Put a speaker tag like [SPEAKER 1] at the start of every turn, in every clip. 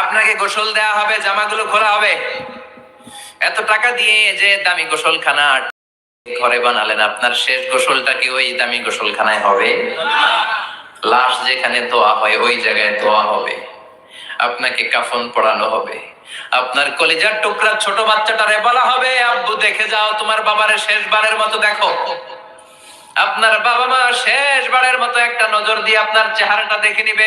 [SPEAKER 1] আপনাকে গোসল দেয়া হবে, জামাগুলো খোলা হবে। এত টাকা দিয়ে যে দামি গোসলখানা ঘরে বানালেন, আপনার শেষ গোসলটা কি ওই দামি গোসলখানায় হবে? লাশ যেখানে দোয়া হয়, ওই জায়গায় দোয়া হবে। আপনাকে কাফন পড়ানো হবে। আপনার কলিজার টুকরা ছোট বাচ্চাটারে বলা হবে, আব্বু, দেখে যাও, তোমার বাবারে শেষবারের মতো দেখো। আপনার বাবা মা শেষবারের মতো একটা নজর দিয়ে আপনার চেহারাটা দেখে নিবে।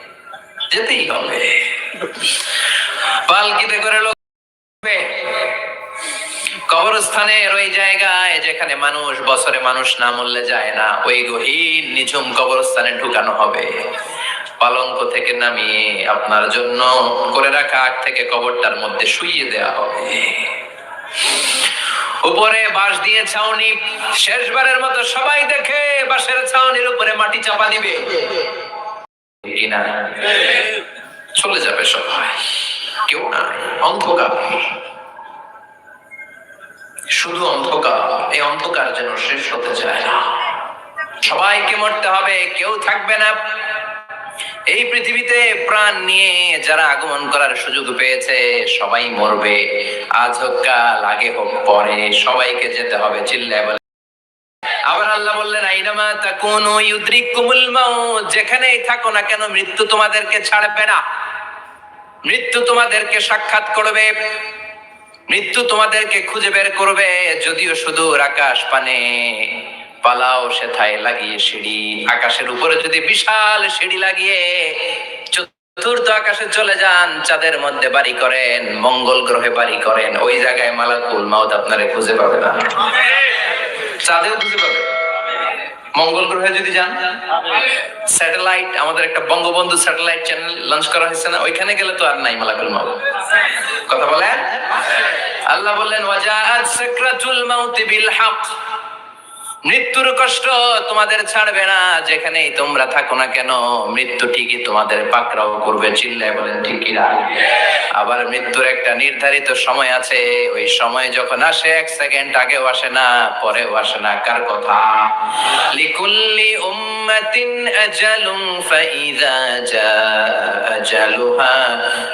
[SPEAKER 1] যেতেই হবে। পালকিতে করে লোক যাবে। কবরস্থানের ওই জায়গায় যেখানে মানুষ, বছরে মানুষ না মরলে যায় না, ওই গহীন, নিঝুম কবরস্থানে ঢুকানো হবে। পালঙ্ক থেকে নামিয়ে আপনার জন্য করে রাখা আগ থেকে কবরটার মধ্যে শুইয়ে দেওয়া হবে। উপরে বাঁশ দিয়ে ছাউনি, শেষবারের মতো সবাই দেখে বাঁশের ছাউনির উপরে মাটি চাপা দিবে। চলে যাবে সবাই। কেউ নাই, অন্ধকার। শুধু অন্ধকার, এই অন্ধকার যেন শেষ হতে চায় না। সবাইকে মরতে হবে, কেউ থাকবে না। এই পৃথিবীতে প্রাণ নিয়ে যারা আগমন করার সুযোগ পেয়েছে, সবাই মরবে। আজ হোক কাল, আগে হোক পরে, সবাইকে যেতে হবে, চিল্লায় বলে। আবার আল্লাহ বললেন আইনামা তাকুনু ইউদ্রিকুমুল মাউত। যেখানেই থাকো না কেন মৃত্যু তোমাদেরকে ছাড়বে না। মৃত্যু তোমাদেরকে সাক্ষাৎ করবে। মৃত্যু তোমাদেরকে খুঁজে বের করবে। যদিও শুধু আকাশ পানে পালাও সেথায় লাগিয়ে সিঁড়ি। আকাশের উপরে যদি বিশাল সিঁড়ি লাগিয়ে চতুর্থ আকাশে চলে যান চাঁদের মধ্যে বাড়ি করেন মঙ্গল গ্রহে বাড়ি করেন ওই জায়গায় মালাকুল মাউত আপনারে খুঁজে পাবে না। চাঁদেও খুঁজে পাবে। মঙ্গল গ্রহে যদি যান, স্যাটেলাইট, আমাদের একটা বঙ্গবন্ধু স্যাটেলাইট চ্যানেল লঞ্চ করা হয়েছে না, ওইখানে গেলে তো আর নাই মালাকুল মাউত কথা বলেন? আল্লাহ বললেন ওয়াজাআত সাকরাতুল মাউত বিল হক। মৃত্যুর কষ্ট তোমাদের ছাড়বে না, যেখানেই তোমরা থাকো না কেন, মৃত্যু ঠিকই তোমাদের পাকড়াও করবে, চিল্লায় বলেন ঠিকই না? আবার মৃত্যুর একটা নির্ধারিত সময় আছে, ওই সময় যখন আসে, এক সেকেন্ড আগেও আসে না, পরেও আসে না, কার কথা? লিকুল্লি উম্মাতিন আজালুম ফাইযা জা আজালুহা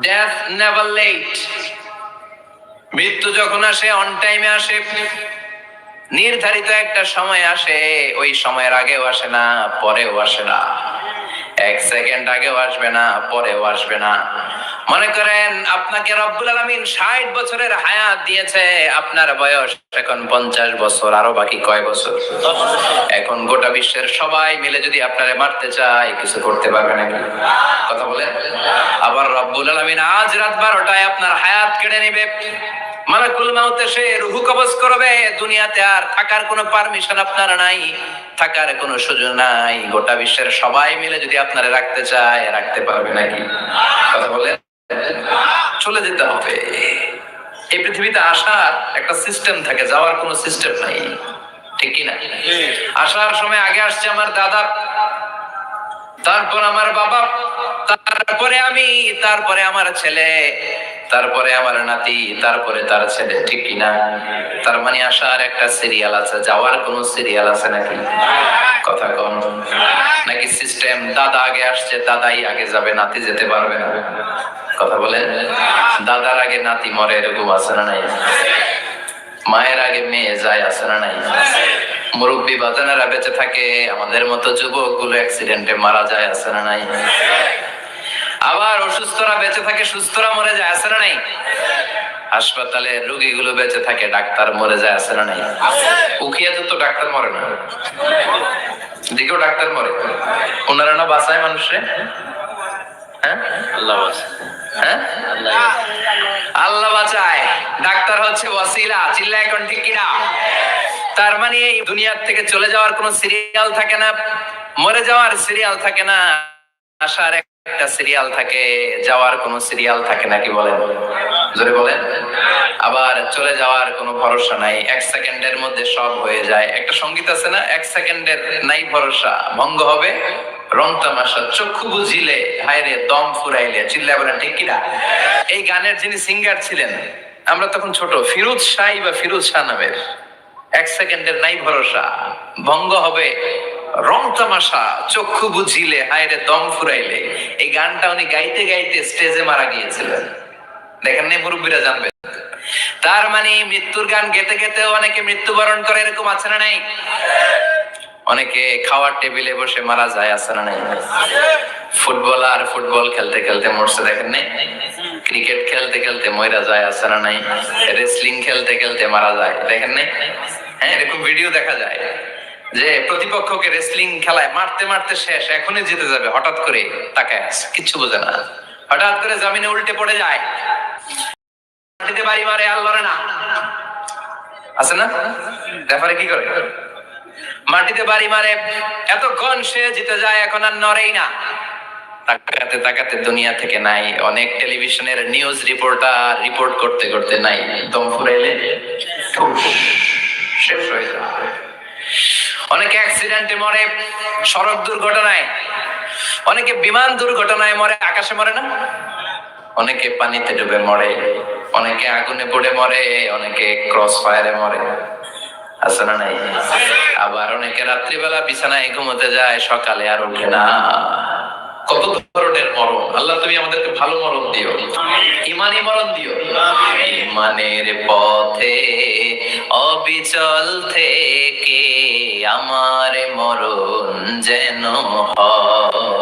[SPEAKER 1] death never late মৃত্যু যখন আসে অন টাইমে আসে, নির্ধারিত একটা সময় আসে, ওই সময়ের আগেও আসে না, পরেও আসে না। এক সেকেন্ড আগেও আসবে না, পরেও আসবে না। মনে করেন আপনাকে রব্বুল আলমিন ষাট বছরের হায়াত দিয়েছে, আপনার বয়স এখন পঞ্চাশ বছর, আরও বাকি কয় বছর? এখন গোটা বিশ্বের সবাই মিলে যদি আপনারে মারতে চায়, কিছু করতে পারবে নাকি? কথা বলে আবার রব্বুল আলমিন আজ রাত বারোটায় আপনার হায়াত কেড়ে নেবে। মালাকুল মাউত এসে রুহু কবজ করবে, দুনিয়াতে আর থাকার কোনো পারমিশন আপনার নাই, থাকার কোনো সুযোগ নাই। গোটা বিশ্বের সবাই মিলে যদি আপনারা রাখতে চায়, রাখতে পারবে নাকি? কথা বলেন। চলে যেতে হবে। এই পৃথিবীতে আসার একটা সিস্টেম থাকে, যাওয়ার কোনো সিস্টেম নাই। ঠিক কি না? আসার সময় আগে আসছে আমার দাদা, তারপর আমার বাবা, তারপরে আমি, তারপরে আমার ছেলে, তারপরে আমার নাতি, তারপরে তার ছেলে, ঠিক কিনা তার মানে আসার একটা সিরিয়াল আছে, যাওয়ার কোন সিরিয়াল আছে নাকি? কথা কম। নাকি সিস্টেম দাদা আগে আসছে, দাদাই আগে যাবে, নাতি যেতে পারবে না। কথা বলেন? দাদার আগে নাতি মরে, এরকম আছে না নাই? মায়ের আগে মেয়ে যায়, আছে না নাই? মুরব্বী বাজানেরা বেঁচে থাকে, আমাদের মতো যুবকগুলো অ্যাক্সিডেন্টে মারা যায়, আছে না নাই? আবার অসুস্থরা বেঁচে থাকে, সুস্থরা মরে যায়, আছে না নাই? হাসপাতালে রোগীগুলো বেঁচে থাকে, ডাক্তার মরে যায়, আছে না নাই? উখিয়াতে তো ডাক্তার মরে না। দিকেও ডাক্তার মরে। ওনারা না বাঁচায় মানুষে? হ্যাঁ? হ্যাঁ?
[SPEAKER 2] আল্লাহ
[SPEAKER 1] বাঁচায়। ডাক্তার হচ্ছে ওয়াসিলা এখন ঠিক কিনা? তার মানে এই দুনিয়ার থেকে চলে যাওয়ার সিরিয়াল থাকে না, মরে যাওয়ার সিরিয়াল থাকে না, আসার একটা সিরিয়াল থাকে, যাওয়ার কোনো সিরিয়াল থাকে নাকি বলেন? জোরে বলেন। আবার চলে যাওয়ার কোনো ভরসা নাই, এক সেকেন্ডের মধ্যে সব হয়ে যায়। একটা সংগীত আছে না? এক সেকেন্ডের নাই ভরসা, ভঙ্গ হবে। রং তামাশা, চক্ষু বুঝিলে হায়রে দম ফুরাইলে চিল্লা বলেন, ঠিক কিনা? এই গানের যিনি সিঙ্গার ছিলেন, আমরা তখন ছোট, ফিরোজ শাহ বা ফিরোজ শাহ নামের। এক সেকেন্ডের নাই ভরসা, ভঙ্গ হবে রং তামাশা, চক্ষু বুঝিলে হায়রে দম ফুরাইলে। এই গানটা উনি গাইতে গাইতে স্টেজে মারা গিয়েছিলেন। দেখেন নাই মুরব্বীরা জানবে। তার মানে মৃত্যুর গান গেতে গেতে অনেকে মৃত্যুবরণ করে, এরকম আছে না নাই? অনেকে খাওয়ার টেবিলে বসে মারা যায়, আছে না নাই? ফুটবলার ফুটবল খেলতে খেলতে মরছে, দেখেন নাই? ক্রিকেট খেলতে খেলতে ময়রা যায়, আছে না নাই? রেসলিং খেলতে খেলতে মারা যায়, দেখেন নাই? হ্যাঁ এরকম ভিডিও দেখা যায় যে প্রতিপক্ষকে রেসলিং খেলায় মারতে মারতে শেষ, এখনই জিতে যাবে, হঠাৎ করে আছে কিচ্ছু বোঝে না। হঠাৎ করে জামিনে উল্টে পড়ে যায়। মাটিতে বাড়ি মারে, আর লড়ে না। আছে না? রেফারে কি করে? মাটিতে বাড়ি মারে এতক্ষণ সে জিতে যায়, এখন আর নড়েই না। তাকাতে তাকাতে দুনিয়া থেকে নাই, অনেক টেলিভিশনের নিউজ রিপোর্টার রিপোর্ট করতে করতে নাই। দম ফুরাইলে শেষ হয়ে অনেকে অ্যাক্সিডেন্টে মরে, সড়ক দুর্ঘটনায়। অনেকে বিমান দুর্ঘটনায় মরে, আকাশে মরে না? অনেকে পানিতে ডুবে মরে, অনেকে আগুনে পড়ে মরে, অনেকে ক্রস ফায়ারে মরে। আছে না নাই? আবার অনেকে রাত্রিবেলা বিছানায় ঘুমোতে যায়, সকালে আর ওঠে না। কত ধরনের মরণ? আল্লাহ তুমি আমাদেরকে ভালো মরণ দিও। ইমানি মরণ দিও। ইমানের পথে, অবিচল থেকে আমার মরণ যেন হয়।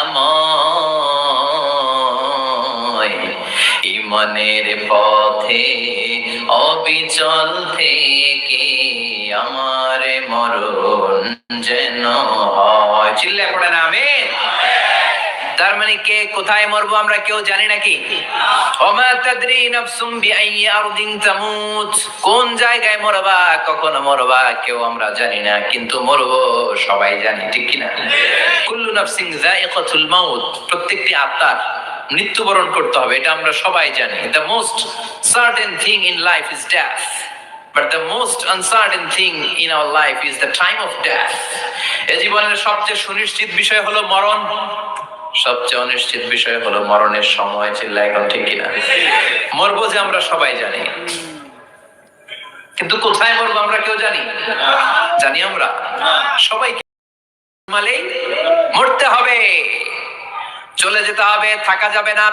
[SPEAKER 1] ইমনের পথে, অবিচল থেকে আমার মরণ যেন চিল্লে পড়ে না, আমিন। তার মানে কে কোথায় মরবো আমরা কেউ জানি নাকি কোন জায়গায় মরবা, কখন মরবা, কেউ আমরা জানি না, কিন্তু মরবো, সবাই জানি, ঠিক কি না কুল্লু নাফসিন প্রত্যেকটি আত্মার মৃত্যুবরণ করতে হবে, এটা আমরা সবাই জানি। The most certain thing in life is death But the most uncertain thing in our life is the time of death. এ জীবনের সবচেয়ে সুনিশ্চিত বিষয় হলো মরণ। সবচেয়ে অনিশ্চিত বিষয় হলো মরণের সময়, চিল্লা, এখন ঠিক কিনা? মরবো যে আমরা সবাই জানি। কিন্তু কোথায় মরবো আমরা কেউ জানি? জানি আমরা। সবাই মালেই মরতে হবে। চলে যেতে হবে, থাকা যাবে না।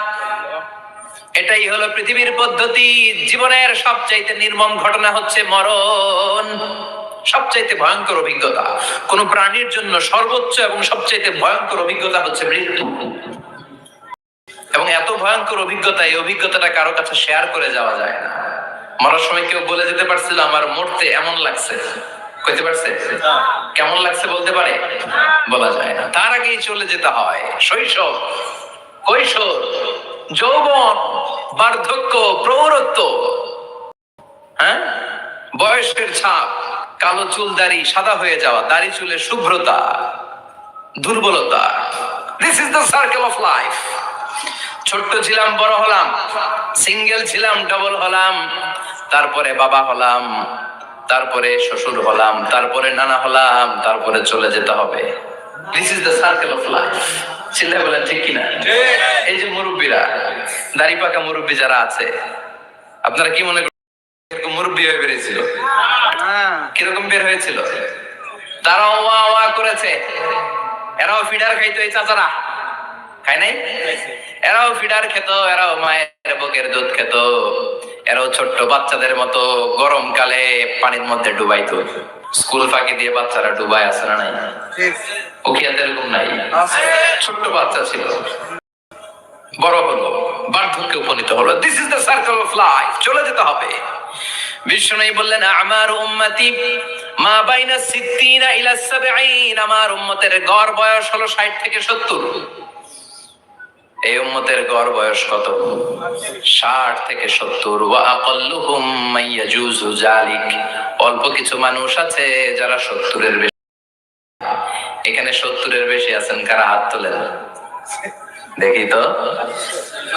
[SPEAKER 1] এটাই হলো পৃথিবীর পদ্ধতি। জীবনের সবচাইতে নির্মম ঘটনা হচ্ছে মরণ। সবচাইতে ভয়ঙ্কর অভিজ্ঞতা। কোন প্রাণীর জন্য সর্বোচ্চ এবং সবচাইতে ভয়ঙ্কর অভিজ্ঞতা হচ্ছে মৃত্যু। এবং এত ভয়ঙ্কর অভিজ্ঞতা, এই অভিজ্ঞতাটা কারও কাছে শেয়ার করে যাওয়া যায় না। মরার সময় কেউ বলে যেতে পারছিল, আমার মরতে এমন লাগছে। কইতে পারছে? কেমন লাগছে বলতে পারে? বলা যায় না। তার আগেই চলে যেতে হয়। শৈশব, কৈশোর, যৌবন, বার্ধক্য প্রৌরত্ব হ্যাঁ? বয়সের ছাপ, কালো চুল দাড়ি, সাদা হয়ে যাওয়া, দাড়ি চুলের শুভ্রতা, দুর্বলতা। This is the circle of life ছোট্ট ছিলাম, বড় হলাম। সিঙ্গেল ছিলাম ডবল হলাম। তারপরে বাবা হলাম। তারপরে শ্বশুর হলাম তারপরে নানা হলাম তারপরে চলে যেতে হবে। This is the circle of life বলেন ঠিক কিনা? এই যে মুরব্বীরা দাড়ি পাকা মুরব্বী যারা আছে আপনারা কি মনে করেন মুরব্বী হয়ে বেরিয়েছিল? কীরকম বের হয়েছিল? তারাও ওয়া ওয়া করেছে। এরাও ফিডার খাইতো এই চাচারা। খায় নাই? এরাও ফিডার খেত এরাও মায়ের বুকের দুধ খেত। এরাও ছোট্ট, বাচ্চাদের মতো গরমকালে পানির মধ্যে ডুবাইতো। স্কুল ফাঁকি দিয়ে বাচ্চারা ডুবাই আছে না নাই? নাই। ছোট্ট বাচ্চা ছিল। বড় হলো, বার্ধক্যে উপনীত হলো। This is the circle of life চলে যেতে হবে। বিষ্ণু বললেন, আমার উম্মতি মা বাইনা সিদ্দিনা ইলা সাবঈন। আমার উম্মতের গড় বয়স হলো 60 থেকে 70 এই উম্মতের গড় বয়স কত? 60 থেকে 70 ওয়া আকাল্লুহুম মাইয়াজুজু জালিক অল্প কিছু মানুষ আছে যারা 70 এর বেশি। এখানে সত্তরের বেশি আছেন, কারা হাত তোলেন? দেখি তো।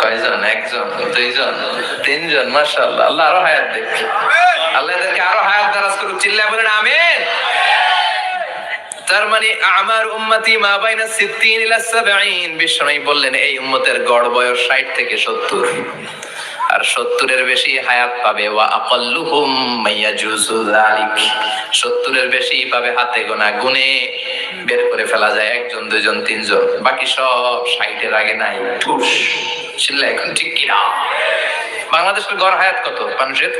[SPEAKER 1] কয়জন? একজন, দুইজন, তিনজন, মাশাআল্লাহ। আল্লাহ আরও হায়াত দেখি আল্লাহ এদেরকে আরও হায়াত দারাজ করুক চিল্লায় বলেন আমিন তার মানে আমার উম্মতি মা বাইনা সিদ্দিন ইলা সাবঈন। বিষ্ণু বললেন, এই উম্মতের গড় বয়স 60 থেকে 70 আর 70 এর বেশি হায়াত পাবে। ওয়া আকাল্লুহুম মাইয়াজুজু যালিক। 70 এর বেশি পাবে হাতে গোনা গুনে বের করে ফেলা যায় একজন, দুইজন, তিনজন। বাকি সব 60 এর আগে নাই। ঠুস চিল্লা এখন ঠিক কিনা? বাংলাদেশের গড় হায়াত কত মানুষের?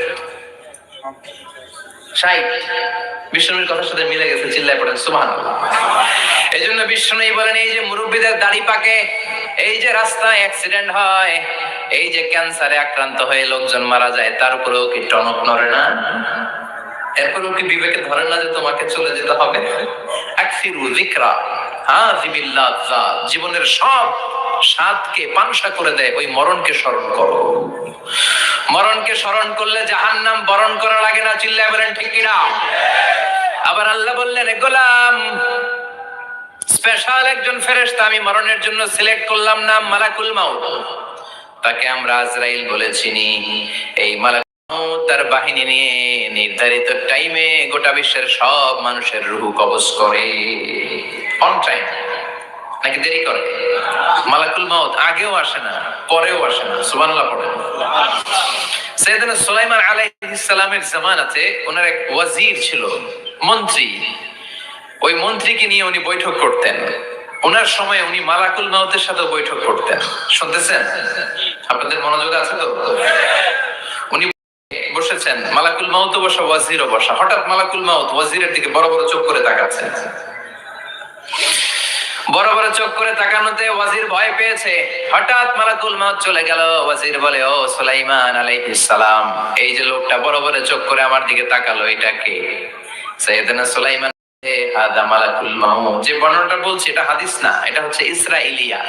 [SPEAKER 1] বিষ্ণুর কথার সাথে মিলে গেছে চিল্লায় পড়েন সুমান এই জন্য বিষ্ণু বলেন, এই যে মুরব্বীদের দাড়ি পাকে, এই যে রাস্তায় অ্যাক্সিডেন্ট হয়, এই যে ক্যান্সারে আক্রান্ত হয়ে লোকজন মারা যায়, তার উপরেও কি টনক নড়ে না? এরপরেও কি বিবেকে ধরে না যে তোমাকে চলে যেতে হবে? জীবনের সব স্বাদকে পাংশা করে দেয়, ওই মরণকে স্মরণ করো। মরণকে স্মরণ করলে জাহান্নাম বরণ করা লাগে না, চিল্লায় বলেন, ঠিক কিনা? আবার আল্লাহ বললেন গোলাম স্পেশাল একজন ফেরেশতা, আমি মরণের জন্য সিলেক্ট করলাম নাম মালাকুল মাউত। তাকে আমরা আজরাইল বলেছিনি এই মালাকুল তার বাহিনী নিয়ে নির্ধারিত টাইমে গোটা বিশ্বের সব মানুষের রুহু কবজ করে। অন টাইম নাকি দেরি করে। মালাকুল মাউত আগেও আসে না, পরেও আসে না, সুবহানাল্লাহ পড়ে। সুলাইমান জামানাতে ওনার এক ওয়াজির ছিল, মন্ত্রী। ওই মন্ত্রীকে নিয়ে উনি বৈঠক করতেন। ওনার সময় উনি মালাকুল মাউতের সাথে বৈঠক করতেন। শুনতেছেন? আপনাদের মনোযোগ আছে তো? উনি বসেছেন, মালাকুল মাউতও বসা, ওয়াজিরও বসা। হঠাৎ মালাকুল মাউত ওয়াজিরের দিকে বড় বড় চোখ করে তাকাচ্ছেন। বড় বড় চোখ করে তাকানোতে ওয়াজির ভয় পেয়েছে। হঠাৎ মালাকুল মাউত চলে গেল। ওয়াজির বলে, ও সুলাইমান আলাইহিস সালাম, এই যে লোকটা বড় বড় চোখ করে আমার দিকে তাকালো, এটা কে? সৈয়দনা সুলাইমান হাদিস না, এটা হচ্ছে ইসরাইলিয়া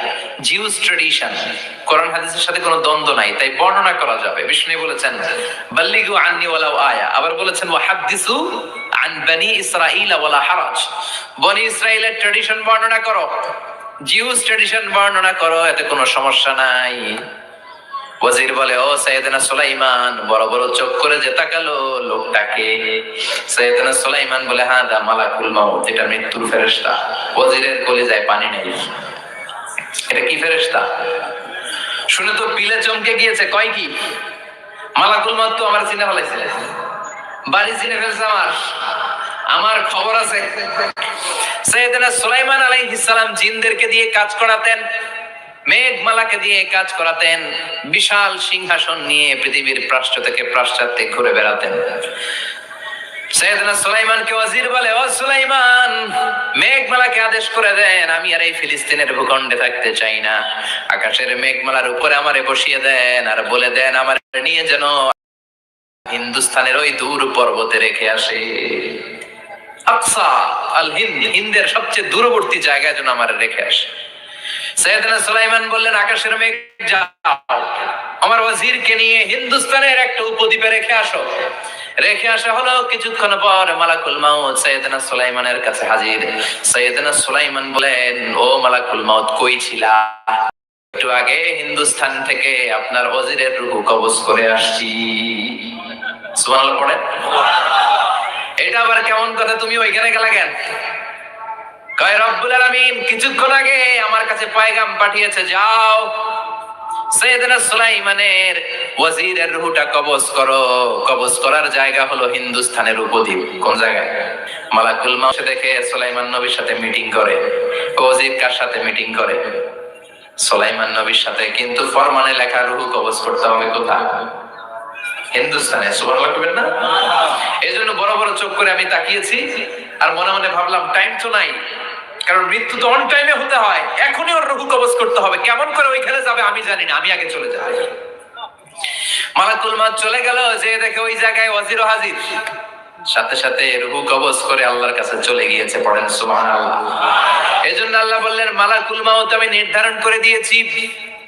[SPEAKER 1] দ্বন্দ্ব নাই, তাই বর্ণনা করা যাবে। বলেছেন, বাল্লিগু আবার বলেছেন, ওয়াহাদ্দিসু আন বনি ওয়ালা হারাজ। বনি ইসরাইলের ট্রেডিশন বর্ণনা করো। জিউস ট্রেডিশন বর্ণনা করো, এতে কোনো সমস্যা নাই। ওয়াজির বলে, ও সৈয়দনা সুলাইমান, বড় বড় চোখ করে যে তাকালো লোকটাকে। সুলাইমান বলে হ্যাঁ দা মালাকুল মাউত, এটা মৃত্যুর ফেরেশতা। ওয়াজিরের গলে যায় পানি নেই। এটা কি ফেরেশতা? শুনে তো পিলে চমকে গিয়েছে। কয় কি? মালাকুল মাউত তো আমার চিনে ফেলাইছে। বাড়ি চিনে ফেলছে আমার। আমার খবর আছে, সৈয়দনা সুলাইমান জিনদেরকে দিয়ে কাজ করাতেন, মেঘমালাকে দিয়ে কাজ করাতেন, বিশাল সিংহাসন নিয়ে পৃথিবীর প্রাশ্চ থেকে পাশ্চাত্যে ঘুরে বেড়াতেন। সৈয়দনা সুলাইমানকে ওয়াজির বলে, ও সুলাইমান, মেঘমালাকে আদেশ করে দেন, আমি আর এই ফিলিস্তিনের ভূখণ্ডে থাকতে চাই না। আকাশের মেঘমালার উপরে আমারে বসিয়ে দেন, আর বলে দেন, আমার নিয়ে যেন হিন্দুস্তানের ওই দূর পর্বতে রেখে আসে। আকসা আল হিন্দ, হিন্দের সবচেয়ে দূরবর্তী জায়গায় আমার রেখে আসে। সৈয়দনা সুলাইমান বললেন, আকাশের মেঘ, যাও। আমার ওয়াজিরকে নিয়ে হিন্দুস্তানের একটা উপদ্বীপে রেখে আসো। রেখে আসা হলো কিছুক্ষণ পর মালাকুল মাউত সৈয়দনা সুলাইমানের কাছে হাজির। সৈয়দনা সুলাইমান বলেন, ও মালাকুল মাউত, কই ছিলা? একটু আগে হিন্দুস্তান থেকে আপনার ওয়াজিরের রুহু কবজ করে আসছি। পড়েন। এটা আবার কেমন কথা, তুমি ওইখানে কেন? কয়, রব্বুল আলামিন, কিছুক্ষণ আগে আমার কাছে পয়গাম পাঠিয়েছে, যাও। সৈয়দনা সুলাইমানের ওয়াজিরের রুহুটা কবজ করো। কবজ করার জায়গা হলো হিন্দুস্তানের উপদ্বীপ। কোন জায়গায়? মালাকুল মাউসে দেখে সুলাইমান নবীর সাথে মিটিং করে। ওয়াজির কার সাথে মিটিং করে? সুলাইমান নবীর সাথে। কিন্তু ফরমানে লেখা রুহু কবজ করতে হবে কোথায়? হিন্দুস্তানে সুবহানাল্লাহ করবেন না? এই জন্য বড় বড় চোখ করে আমি তাকিয়েছি, আর মনে মনে ভাবলাম টাইম তো নাই, কারণ মৃত্যু তো অন টাইমে হতে হয়, এখনই ওর রুহু কবজ করতে হবে, কেমন করে ওইখানে যাবে আমি জানি না, আমি আগে চলে যাই। মালাকুল মাত চলে গেল, যে দেখে ওই জায়গায় ওয়াজির হাজির। সাথে সাথে রুহু কবজ করে আল্লাহর কাছে চলে গিয়েছে, পড়েন সুবহানাল্লাহ। এজন্য আল্লাহ বললেন, মালাকুল মাউত আমি নির্ধারণ করে দিয়েছি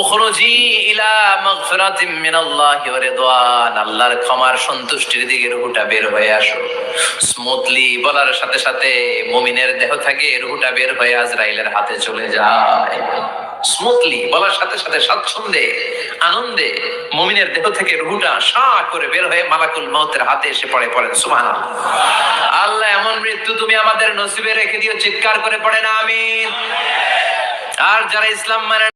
[SPEAKER 1] উখরুজি ইলা মাগফিরাতিম মিনাল্লাহি ওয়া রিদওয়ান। আল্লাহর ক্ষমার সন্তুষ্টির দিকে বের হয়ে আসো। স্মুথলি বলার সাথে সাথে মুমিনের দেহ থেকে বের হয়ে আজরাইলের হাতে চলে যায়। স্মুথলি বলার সাথে সাথে আনন্দে মুমিনের দেহ থেকে রুহুটা সা করে বের হয়ে মালাকুল মউতের হাতে এসে পড়ে পড়েন। সুবহানাল্লাহ। আল্লাহ, এমন মৃত্যু তুমি আমাদের নসিবে রেখে দিও, চিৎকার করে পড়ে না, আমিন। আর যারা ইসলাম মানে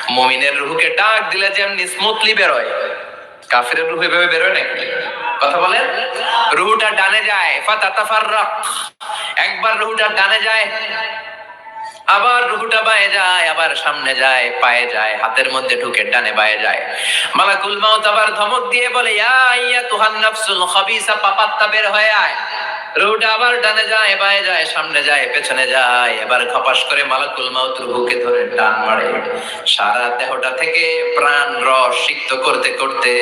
[SPEAKER 1] মুমিনের রুহুকে ডাক দিলে যেমনি স্মুথলি বের হয় কাফিরের রুহু এভাবে বের হয় নাকি? কথা বলেন? রুহুটা ডানে যায় একবার রুহুটা ডানে যায়, আবার রুহুটা বায়ে যায়, আবার সামনে যায়, পায়ে যায়, হাতের মধ্যে ঢুকে ডানে বায়ে যায়। মালাকুল মাউত আবার ধমক দিয়ে বলে, ইয়া ইয়া তুহান নাফসুল খাবিসা, পাপাত্তা বের হয়ে আয়। রুহুটা আবার ডানে যায়, বায়ে যায়, সামনে যায়, পেছনে যায়। এবার খপাস করে মালাকুল মাউত রুহুকে ধরে টান মারে সারা দেহটা থেকে প্রাণ রস সিক্ত করতে করতে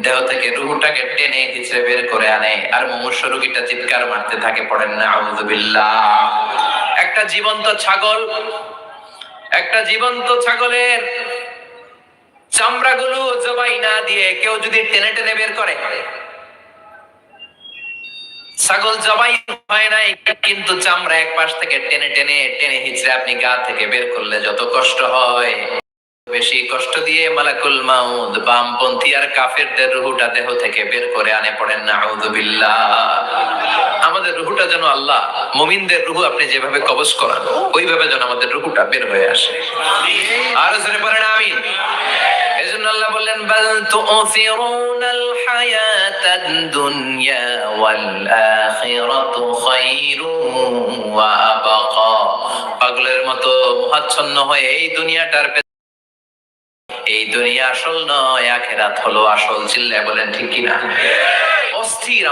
[SPEAKER 1] দেহ থেকে রুহুটাকে টেনে হিচড়ে বের করে আনে। আর মুমূর্ষ রোগীটা চিৎকার মারতে থাকে, পড়েন না, আউযুবিল্লাহ। একটা জীবন্ত ছাগল, একটা জীবন্ত ছাগলের চামড়াগুলো জবাই না দিয়ে কেউ যদি টেনে টেনে বের করে ছাগল জবাই হয় নাই, কিন্তু চামড়া এক পাশ থেকে টেনে টেনে টেনে হিচড়ে আপনি গা থেকে বের করলে যত কষ্ট হয়। বেশি কষ্ট দিয়ে মালাকুল মাউদ বামপন্থী আর কাফেরদের রুহুটা দেহ থেকে বের করে আনে পড়েন না আমাদের রুহুটা যেন আল্লাহ, মুমিনদের রুহু আপনি যেভাবে কবজ করান, ওইভাবে যেন আমাদের রুহুটা বের হয়ে আসে। আর জোরে পড়েন আমিন। আল্লাহ বললেন দুনিয়া ওয়াল ওয়া আবাকা। পাগলের মতো মোহাচ্ছন্ন হয়ে এই দুনিয়াটার এই দুনিয়া আসল নয়, আখেরাত হলো আসল, চিল্লায় বলেন ঠিক কিনা? অস্থির